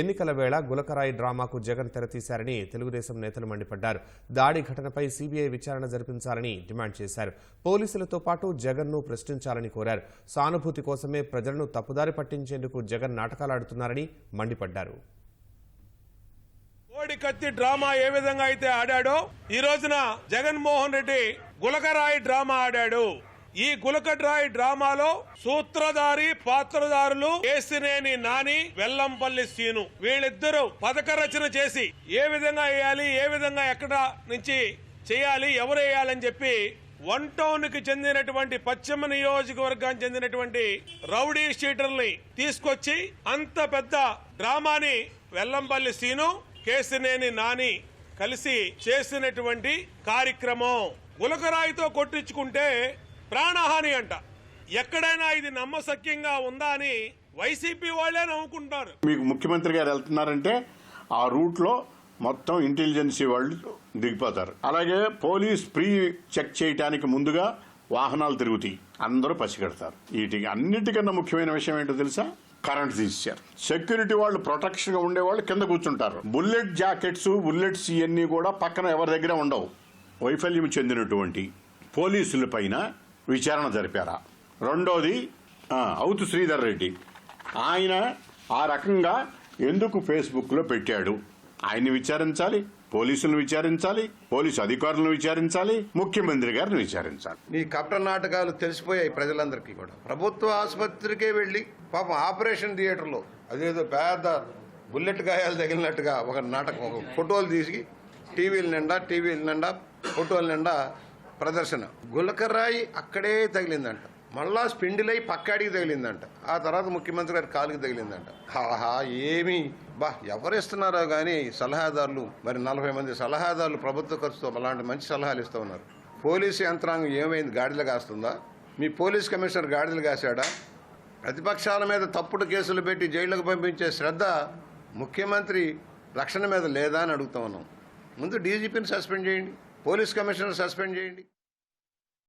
ఎన్నికల వేళ గులకరాయి డ్రామాకు జగన్ తెరతీశారని తెలుగుదేశం నేతలు మండిపడ్డారు. దాడి ఘటనపై సీబీఐ విచారణ జరిపించాలని డిమాండ్ చేశారు. పోలీసులతో పాటు జగన్ను ప్రశ్నించాలని కోరారు. సానుభూతి కోసమే ప్రజలను తప్పుదారి పట్టించేందుకు జగన్ నాటకాలాడుతున్నారని మండిపడ్డారు. కోడి కత్తి డ్రామా ఏ విధంగా అయితే ఆడాడో ఈ రోజున జగన్మోహన్ రెడ్డి గులకరాయి డ్రామా ఆడాడు. ఈ గులకరాయి డ్రామాలో సూత్రధారి పాత్రధారులు కేసినేని నాని వెల్లంపల్లి సీను. వీళ్ళిద్దరూ పథక రచన చేసి ఏ విధంగా వేయాలి ఏ విధంగా ఎక్కడ నుంచి చేయాలి ఎవరు వేయాలని చెప్పి వన్ టౌన్కి చెందినటువంటి పశ్చిమ నియోజకవర్గానికి చెందినటువంటి రౌడీ షీటర్ని తీసుకొచ్చి అంత పెద్ద డ్రామాని వెల్లంపల్లి సీను కేసినేని నాని కలిసి చేసినటువంటి కార్యక్రమం. గులకరాయితో కొట్టించుకుంటే ప్రాణహాని అంట. ఎక్కడైనా ఇది నమ్మసక్యంగా ఉందా అని వైసీపీ వాళ్ళే నవ్వుకుంటారు మీకు ముఖ్యమంత్రి గారు వెళ్తున్నారంటే ఆ రూట్లో మొత్తం ఇంటెలిజెన్సీ వాళ్ళు దిగిపోతారు. అలాగే పోలీస్ ప్రీ చెక్ చేయడానికి ముందుగా వాహనాలు తిరుగుతాయి. అందరూ పసిగడతారు. వీటికి అన్నిటికన్నా ముఖ్యమైన విషయం ఏంటో తెలుసా? కరెంట్ తీశారు సెక్యూరిటీ వాళ్ళు ప్రొటెక్షన్గా ఉండేవాళ్ళు కింద కూర్చుంటారు. బుల్లెట్ జాకెట్స్ బుల్లెట్స్ ఇవన్నీ కూడా పక్కన ఎవరి దగ్గర ఉండవు. వైఫల్యం చెందినటువంటి పోలీసుల పైన విచారణ జరిపారా. రెండోది అవుతు శ్రీధర్ రెడ్డి. ఆయన ఆ రకంగా ఎందుకు ఫేస్బుక్లో పెట్టాడు? ఆయన్ని విచారించాలి పోలీసులను విచారించాలి పోలీసు అధికారులను విచారించాలి ముఖ్యమంత్రి గారిని విచారించాలి. నీ కపట నాటకాలు తెలిసిపోయాయి ప్రజలందరికీ కూడా. ప్రభుత్వ ఆసుపత్రికే వెళ్ళి పాపం ఆపరేషన్ థియేటర్లో అదేదో పెద్ద బుల్లెట్ గాయాలు తగిలినట్టుగా ఒక నాటకం ఒక ఫోటోలు తీసి టీవీల నిండా టీవీల నిండా ఫోటోల నిండా ప్రదర్శన. గులకరాయి అక్కడే తగిలిందంట. మళ్ళా స్పిండిలై పక్కాడికి తగిలిందంట. ఆ తర్వాత ముఖ్యమంత్రి గారి కాలుకి తగిలిందంట. ఆహా ఏమి? బా ఎవరిస్తున్నారో కానీ సలహాదారులు మరి నలభై మంది సలహాదారులు ప్రభుత్వ ఖర్చుతో అలాంటి మంచి సలహాలు ఇస్తూ ఉన్నారు. పోలీసు యంత్రాంగం ఏమైంది? గాడిలు కాస్తుందా? మీ పోలీస్ కమిషనర్ గాడిలు కాశాడా? ప్రతిపక్షాల మీద తప్పుడు కేసులు పెట్టి జైళ్ళకు పంపించే శ్రద్ధ ముఖ్యమంత్రి రక్షణ మీద లేదా అని అడుగుతా ఉన్నాం. ముందు డీజీపీని సస్పెండ్ చేయండి. పోలీస్ కమిషనర్ సస్పెండ్ చేయండి.